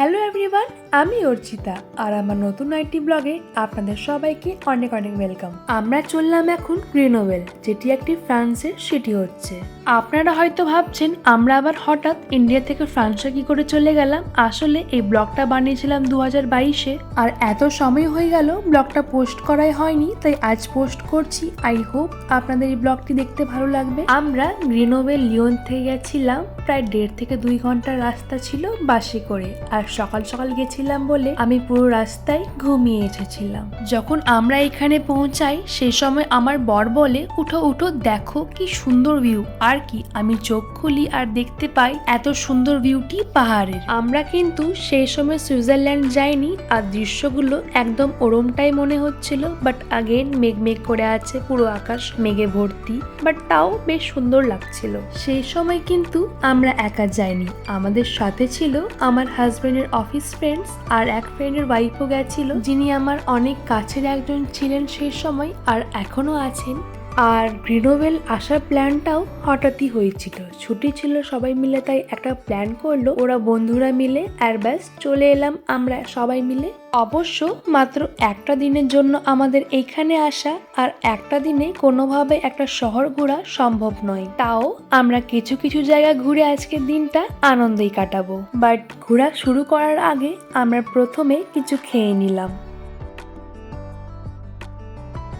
Hello everyone আমি অর্চিতা আর আমার নতুন আইটি ব্লগে আপনাদের সবাইকে অনেক অনেক ওয়েলকাম আমরা চললাম এখন গ্রিনোভেল যেটি একটি ফ্রান্সের সিটি হচ্ছে। আপনারা হয়তো ভাবছেন, আমরা আবার হঠাৎ ইন্ডিয়া থেকে ফ্রান্সে কি করে চলে গেলাম? আসলে এই ব্লগটা বানিয়েছিলাম দু হাজার বাইশে, আর এত সময় হয়ে গেল, ব্লগটা পোস্ট করাই হয়নি, তাই আজ পোস্ট করছি। আই হোপ আপনাদের এই ব্লগটি দেখতে ভালো লাগবে। আমরা গ্রিনোভেল লিওন থেকে গেছিলাম, প্রায় দেড় থেকে দুই ঘণ্টার রাস্তা ছিল বাসে করে, আর সকাল সকাল গেছিলাম বলে আমি পুরো রাস্তায় ঘুমিয়ে এসেছিলাম। যখন আমরা এখানে পৌঁছাই সেই সময় আমার বর বলে, উঠো উঠো, দেখো কি সুন্দর ভিউ আর কি আমি চোখ খুলি আর দেখতে পাই এত সুন্দর ভিউটি পাহাড়ের। আমরা কিন্তু সেই সময় সুইজারল্যান্ড যাইনি আর দৃশ্যগুলো একদম ওরমটাই মনে হচ্ছিল বাট আগেন মেঘ মেঘ করে আছে, পুরো আকাশ মেঘে ভর্তি বাট তাও বেশ সুন্দর লাগছিল। সেই সময় কিন্তু আমরা একা যাইনি। আমাদের সাথে ছিল আমার হাজবেন্ডের অফিস ফ্রেন্ডস আর এক ফ্রেন্ডের ওয়াইফও গেছিল, যিনি আমার অনেক কাছের একজন ছিলেন সেই সময় আর এখনও আছেন। আর গ্রিনোভেল আসার প্ল্যানটাও হঠাৎই হয়েছিল। ছুটি ছিল, সবাই মিলে তাই একটা প্ল্যান করল। ওরা বন্ধুরা মিলে আর ব্যাস চলে এলাম আমরা সবাই মিলে। অবশ্য মাত্র একটা দিনের জন্য আমাদের এইখানে আসা আর একটা দিনে কোনোভাবে একটা শহর ঘোরা সম্ভব নয়। তাও আমরা কিছু কিছু জায়গা ঘুরে আজকের দিনটা আনন্দেই কাটাবো। বাট ঘোরা শুরু করার আগে আমরা প্রথমে কিছু খেয়ে নিলাম।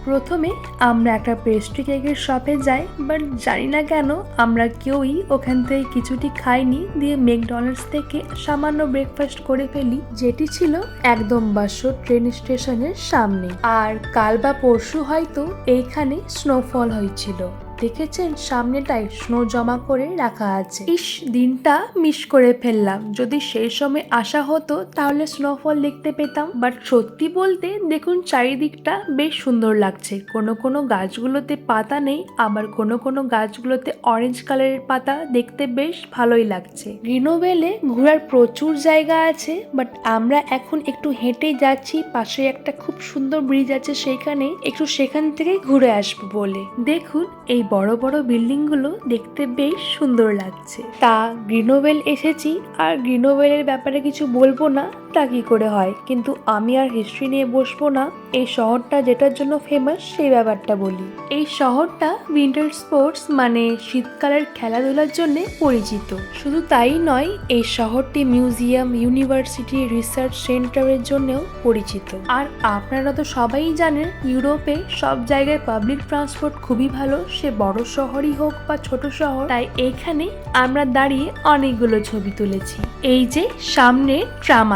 প্রথমে আমরা একটা পেস্ট্রি কেকের শপে যাই বাট জানি না কেন আমরা কেউই ওখান থেকে কিছুটি খাইনি, দিয়ে ম্যাকডোনাল্ডস থেকে সামান্য ব্রেকফাস্ট করে ফেলি, যেটি ছিল একদম বাস্য ট্রেন স্টেশনের সামনে। আর কাল বা পরশু হয়তো এইখানে স্নোফল হয়েছিল। দেখেছেন সামনেটায় স্নো জমা করে রাখা আছে। ইস, দিনটা মিস করে ফেললাম। যদি সেই সময় আসা হতো, তাহলে স্নোফল দেখতে পেতাম। বাট সত্যি বলতে, দেখুন চারিদিকটা বেশ সুন্দর লাগছে। কোনো কোনো গাছগুলোতে পাতা নেই, আবার কোনো কোনো গাছগুলোতে অরেঞ্জ কালারের পাতা দেখতে বেশ ভালোই লাগছে। গ্রিনোভেলে ঘোরার প্রচুর জায়গা আছে, বাট আমরা এখন একটু হেঁটে যাচ্ছি, পাশে একটা খুব সুন্দর ব্রিজ আছে সেইখানে, একটু সেখান থেকে ঘুরে আসব বলে। দেখুন, এই বড় বড় বিল্ডিংগুলো দেখতে বেশ সুন্দর লাগছে। তা গ্রিনোভেল এসেছি, আর গ্রিনোভেলের ব্যাপারে কিছু বলব না। তা কি করে হয়? কিন্তু আমি আর হিস্ট্রি নিয়ে বসবো না। এই শহরটা যেটার জন্য ফেমাস সেই ব্যাপারটা বলি। এই শহরটা উইন্টার স্পোর্টস মানে শীতকালের খেলাধুলার জন্য পরিচিত। শুধু তাই নয়, এই শহরটি মিউজিয়াম ইউনিভার্সিটি রিসার্চ সেন্টারের জন্যও পরিচিত। আর আপনারা তো সবাই জানেন, ইউরোপে সব জায়গায় পাবলিক ট্রান্সপোর্ট খুবই ভালো। সে বড় শহরই হোক বা ছোট শহর, তাই এখানে আমরা দাঁড়িয়ে অনেকগুলো ছবি তুলেছি। এই যে সামনে ট্রাম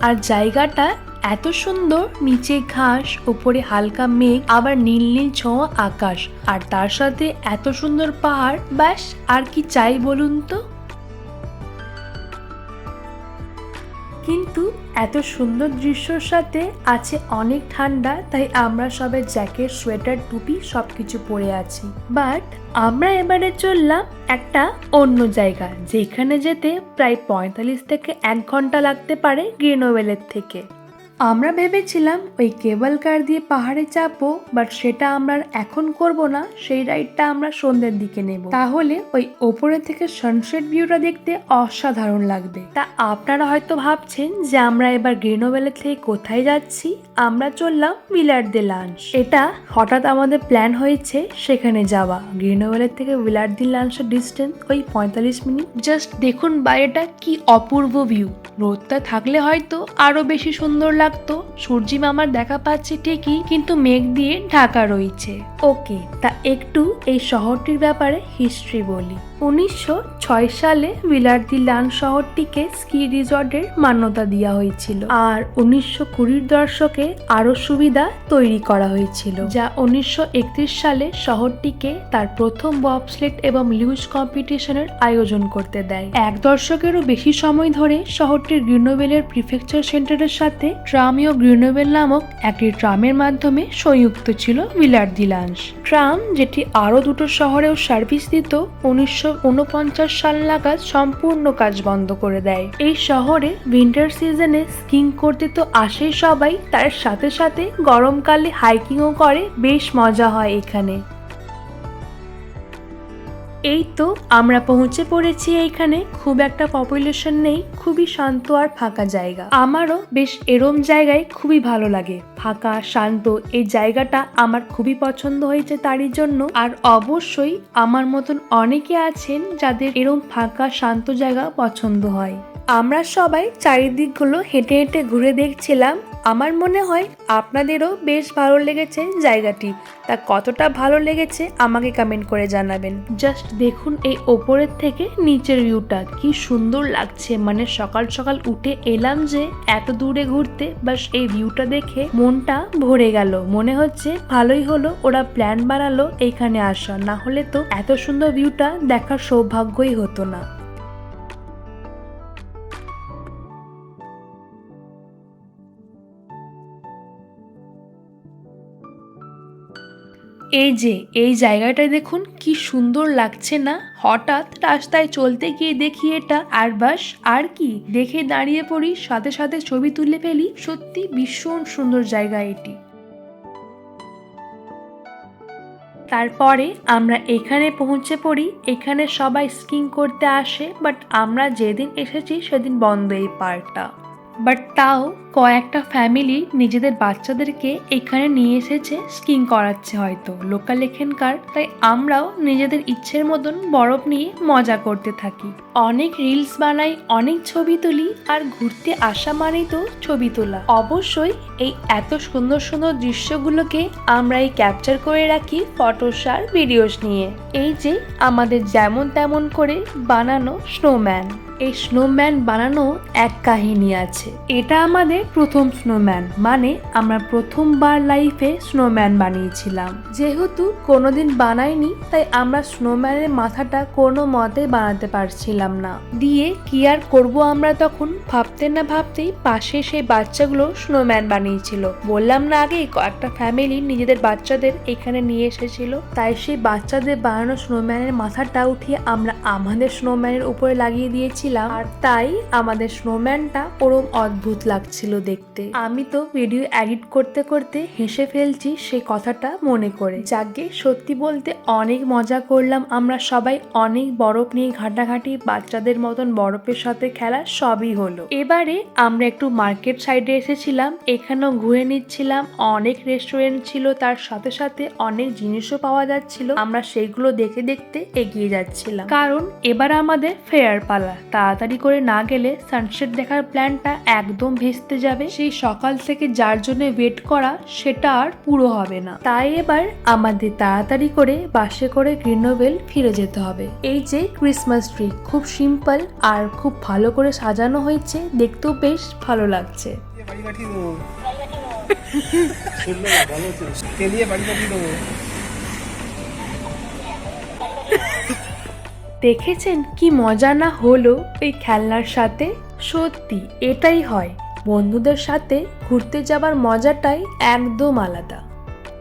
আর জায়গাটা এত সুন্দর, নিচে ঘাস, ওপরে হালকা মেঘ, আবার নীল নীল ছোঁয়া আকাশ। আর তার সাথে এত সুন্দর পাহাড়, ব্যাস, আর কি চাই বলুন তো? কিন্তু এত সুন্দর দৃশ্যর সাথে আছে অনেক ঠান্ডা, তাই আমরা সবাই জ্যাকেট সোয়েটার টুপি সব কিছু পরে আছি। বাট আমরা এবারে চললাম একটা অন্য জায়গা, যেখানে যেতে প্রায় পঁয়তাল্লিশ থেকে এক ঘণ্টা লাগতে পারে গ্রিনোভেলের থেকে। আমরা ভেবেছিলাম ওই কেবল কার দিয়ে পাহাড়ে চাপবো বাট সেটা আমরা এখন করব না, সেই রাইডটা আমরা সন্ধ্যের দিকে নেব। তাহলে ওই ওপরে থেকে সানসেট ভিউটা দেখতে অসাধারণ লাগবে। তা আপনারা হয়তো ভাবছেন যে আমরা এবার গ্রেনোভেলের থেকে কোথায় যাচ্ছি? আমরা চললাম বিলার দে লাঞ্চ এটা হঠাৎ আমাদের প্ল্যান হয়েছে সেখানে যাওয়া। গ্রিনোভেলের থেকে বিলার দি লাঞ্চের ডিস্টেন্স ওই পঁয়তাল্লিশ মিনিট। জাস্ট দেখুন বাইরেটা কি অপূর্ব ভিউ রোদটা থাকলে হয়তো আরও বেশি সুন্দর লাগতো সূর্যি মামার দেখা পাচ্ছি ঠিকই, কিন্তু মেঘ দিয়ে ঢাকা রয়েছে। ওকে, তা একটু এই শহরটির ব্যাপারে হিস্ট্রি বলি। উনিশশো ছয় সালে বিলার্দি লান শহরটিকে স্কি রিসর্টের মান্যতা দেওয়া হয়েছিল আর উনিশশো কুড়ির দশকে আরও সুবিধা তৈরি করা হয়েছিল, যা উনিশশো একত্রিশ সালে শহরটিকে তার প্রথম ববস্লেট এবং লিউজ কম্পিটিশনের আয়োজন করতে দেয়। এক দশকেরও বেশি সময় ধরে শহরটির গ্রিনোভেলের প্রিফেকচার সেন্টারের সাথে ট্রামীয় গ্রিনোবেল নামক একটি ট্রামের মাধ্যমে সংযুক্ত ছিল বিলার্দি লাঞ্চ ট্রাম, যেটি আরও দুটো শহরেও সার্ভিস দিত, উনিশশো উনপঞ্চাশ সাল নাগাদ সম্পূর্ণ কাজ বন্ধ করে দেয়। এই শহরে উইন্টার সিজনে স্কিং করতে তো আসেই সবাই, তার সাথে সাথে গরমকালে হাইকিংও করে, বেশ মজা হয় এখানে। এই তো আমরা পৌঁছে পড়েছি এইখানে। খুব একটা পপুলেশন নেই, খুবই শান্ত আর ফাঁকা জায়গা। আমারও বেশ এরম জায়গায় খুবই ভালো লাগে। ফাঁকা, শান্ত, এই জায়গাটা আমার খুবই পছন্দ হয়েছে তারই জন্য। আর অবশ্যই আমার মতন অনেকে আছেন যাদের এরম ফাঁকা, শান্ত জায়গা পছন্দ হয়। আমরা সবাই চারিদিকগুলো হেঁটে হেঁটে ঘুরে দেখছিলাম। আমার মনে হয় আপনাদেরও বেশ ভালো লেগেছে জায়গাটি। তা কতটা ভালো লেগেছে আমাকে কমেন্ট করে জানাবেন। জাস্ট দেখুন এই ওপরের থেকে নিচের ভিউটা কি সুন্দর লাগছে। মানে সকাল সকাল উঠে এলাম যে এত দূরে ঘুরতে, বাস এই ভিউটা দেখে মনটা ভরে গেল। মনে হচ্ছে ভালোই হলো ওরা প্ল্যান বানালো এইখানে আসা। না হলে তো এত সুন্দর ভিউটা দেখার সৌভাগ্যই হতো না। এই যে, এই জায়গাটায় দেখুন কি সুন্দর লাগছে না? হঠাৎ রাস্তায় চলতে গিয়ে দেখি এটা। আর বাস, আর কি? দেখে দাঁড়িয়ে পড়ি, সাথে সাথে ছবি তুলে ফেলি। সত্যি ভীষণ সুন্দর জায়গা এটি। তারপরে আমরা এখানে পৌঁছে পড়ি। এখানে সবাই স্কিং করতে আসে, বাট আমরা যেদিন এসেছি, সেদিন বন্ধ এই পার্কটা। বাট তাও কয়েকটা ফ্যামিলি নিজেদের বাচ্চাদেরকে এখানে নিয়ে এসেছে স্কিং করাচ্ছে হয়তো। লোকাল এখানকার, তাই আমরাও নিজেদের ইচ্ছের মতন বরফ নিয়ে মজা করতে থাকি। অনেক রিলস বানাই, অনেক ছবি তুলি, আর ঘুরতে আসা মানেই তো ছবি তোলা। অবশ্যই এই এত সুন্দর সুন্দর দৃশ্যগুলোকে আমরা এই ক্যাপচার করে রাখি ফটোস আর ভিডিওস নিয়ে। এই যে আমাদের যেমন তেমন করে বানানো স্নোম্যান এই স্নোম্যান বানানো এক কাহিনী আছে। এটা আমাদের প্রথম স্নোম্যান মানে আমরা প্রথমবার লাইফে স্নোম্যান বানিয়েছিলাম। যেহেতু কোনোদিন বানাইনি, তাই আমরা স্নোম্যানের মাথাটা কোনো মতে বানাতে পারছিলাম না। দিয়ে কি আর করব আমরা তখন ভাবতে না ভাবতেই পাশে সেই বাচ্চাগুলো স্নোম্যান বানিয়েছিল। বললাম না আগে, কয়েকটা ফ্যামিলি নিজেদের বাচ্চাদের এখানে নিয়ে এসেছিল। তাই সেই বাচ্চাদের বানানো স্নোম্যানের মাথাটা উঠিয়ে আমরা আমাদের স্নোম্যানের উপরে লাগিয়ে দিয়েছিলাম আর তাই আমাদের স্নোম্যানটা ওরম অদ্ভুত লাগছিল দেখতে। আমি তো ভিডিও এডিট করতে করতে হেসে ফেলছি সেই কথাটা মনে করে। যাকে সত্যি বলতে অনেক মজা করলাম, আমরা সবাই অনেক বরফ নিয়ে ঘাটাঘাটি বাচ্চাদের মতন বরফের সাথে খেলা সবই হলো। এবারে আমরা একটু মার্কেট সাইডে এসেছিলাম, এখানেও ঘুরে নিচ্ছিলাম, অনেক রেস্টুরেন্ট ছিল, তার সাথে সাথে অনেক জিনিসও পাওয়া যাচ্ছিল, আমরা সেইগুলো দেখে দেখতে এগিয়ে যাচ্ছিলাম। কারণ এবার আমাদের ফেয়ার পালা। তাড়াতাড়ি করে না গেলে সানসেট দেখার প্ল্যানটা একদম ভেস্তে যাবে। সেই সকাল থেকে যার জন্য ওয়েট করা, সেটা আর পুরো হবে না। তাই এবার আমাদের তাড়াতাড়ি করে বাসে করে গ্রিনোভেল ফিরে যেতে হবে। এই যে ক্রিসমাস ট্রি খুব সিম্পল আর খুব ভালো করে সাজানো হয়েছে। দেখতেও বেশ ভালো লাগছে। বাড়ি পাঠিয়ে দেবো। বাড়ি পাঠিয়ে দেবো? দেখেছেন কি মজা না হলো এই খেলনার সাথে? সত্যি, এটাই হয়। বন্ধুদের সাথে ঘুরতে যাবার মজাটাই একদম আলাদা।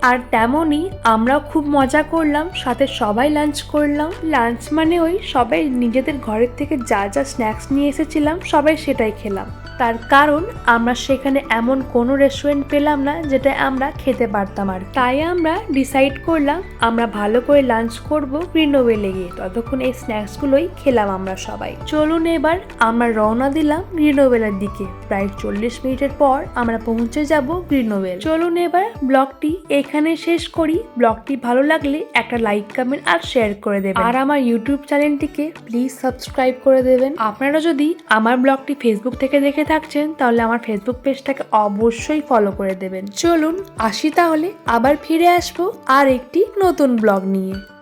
আর তেমনই আমরা খুব মজা করলাম, সাথে সবাই লাঞ্চ করলাম। লাঞ্চ মানে ওই সবাই নিজেদের ঘরের থেকে যা যা স্ন্যাক্স নিয়ে এসেছিলাম, সবাই সেটাই খেলাম। তার কারণ, আমরা সেখানে এমন কোনো রেস্টুরেন্ট পেলাম না যেটা আমরা খেতে পারতাম আর তাই আমরা ডিসাইড করলাম, আমরা ভালো করে লাঞ্চ করব গ্রিনোভেলে গিয়ে ততক্ষণ এই স্ন্যাক্সগুলোই খেলাম আমরা সবাই। চলুন এবার আমরা রওনা দিলাম গ্রিনোভেলের দিকে। প্রায় চল্লিশ মিনিটের পর আমরা পৌঁছে যাব গ্রিনোভেল চলুন এবার ব্লগটি এখানে শেষ করি। ব্লগটি ভালো লাগলে একটা লাইক, কমেন্ট আর শেয়ার করে দেবেন। আর আমার ইউটিউব চ্যানেলটিকে প্লিজ সাবস্ক্রাইব করে দেবেন। আপনারা যদি আমার ব্লগটি ফেসবুক থেকে দেখে থাকছেন, তাহলে আমার ফেসবুক পেজটাকে অবশ্যই ফলো করে দেবেন। চলুন আসি তাহলে। আবার ফিরে আসব আর একটি নতুন ব্লগ নিয়ে।